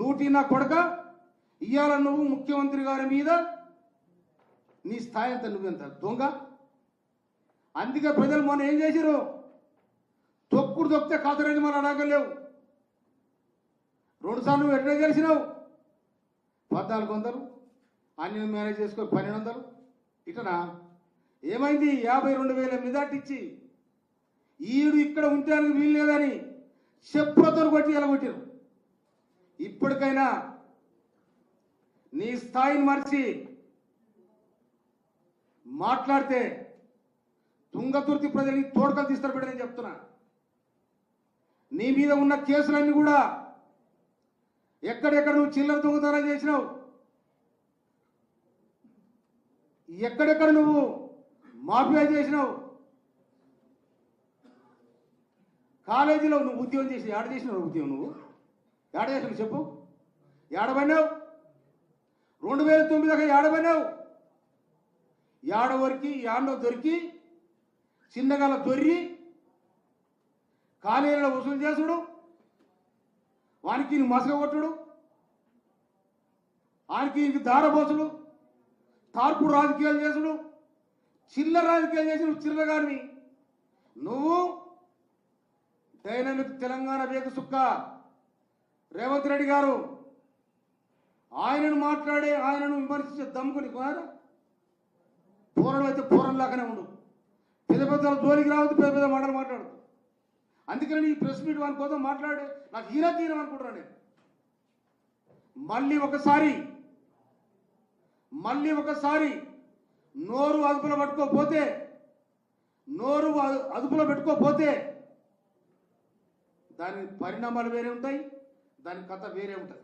లూటీ నా కొడక ఇవాళ నువ్వు ముఖ్యమంత్రి గారి మీద నీ స్థాయి అంత నువ్వెంత దొంగ. అందుకే ప్రజలు మొన్న ఏం చేశారు తొక్కుడు తొక్కితే కాతరని మన అడగలేవు రెండుసార్లు నువ్వు ఎట్లా గెలిచినావు? పద్నాలుగు వందలు అన్ని మేనేజ్ చేసుకొని పన్నెండు వందలు. ఇటనా ఏమైంది? యాభై రెండు వేల మిదాటిచ్చి ఇచ్చి ఈడు ఇక్కడ ఉండడానికి వీలు లేదని చెప్పులతో కొట్టి ఎలగొట్టారు ఇప్పటికైనా నీ స్థాయిని మరిచి మాట్లాడితే తుంగతుర్తి ప్రజల్ని తోడకలు తీస్తారు బిడ్డ నేను చెప్తున్నా. నీ మీద ఉన్న కేసులన్నీ కూడా ఎక్కడెక్కడ నువ్వు చిల్లర దొంగతనం చేసినావు ఎక్కడెక్కడ నువ్వు మాఫియా చేసినావు కాలేజీలో నువ్వు ఉద్యోగం చేసి ఆడ చేసినావు ఉద్యోగం నువ్వు? ఏడ చెప్పు. ఏడబడినావు? రెండు వేల తొమ్మిది దాకా ఏడబడినావు? ఏడవరికి ఏడో దొరికి చిన్నగల దొర్రి కాలేజీలో వసూలు చేసుడు వానికి మసక కొట్టుడు వానికి ఇంక దారబోసుడు తార్పుడు రాజకీయాలు చేసుడు చిల్లర రాజకీయాలు చేసిన నువ్వు చిల్లగారిని నువ్వు డైనమిక్ తెలంగాణ వేగ సుక్క. రేవంత్ రెడ్డి గారు ఆయనను మాట్లాడే ఆయనను విమర్శించే దమ్ముకుని కాదు పూరలు అయితే పూరంలాగానే ఉండు. పెద్ద పెద్ద జోలికి రావద్దు పెద్ద పెద్ద మాటలు మాట్లాడు అందుకని ఈ ప్రెస్ మీట్ వాని కోసం మాట్లాడే నాకు హీరా తీరం అనుకుంటున్నాను నేను. మళ్ళీ ఒకసారి మళ్ళీ ఒకసారి నోరు అదుపులో పట్టుకోకపోతే నోరు అదుపులో పెట్టుకోకపోతే దాని పరిణామాలు వేరే ఉంటాయి. దాని కథ వేరే ఉంటుంది.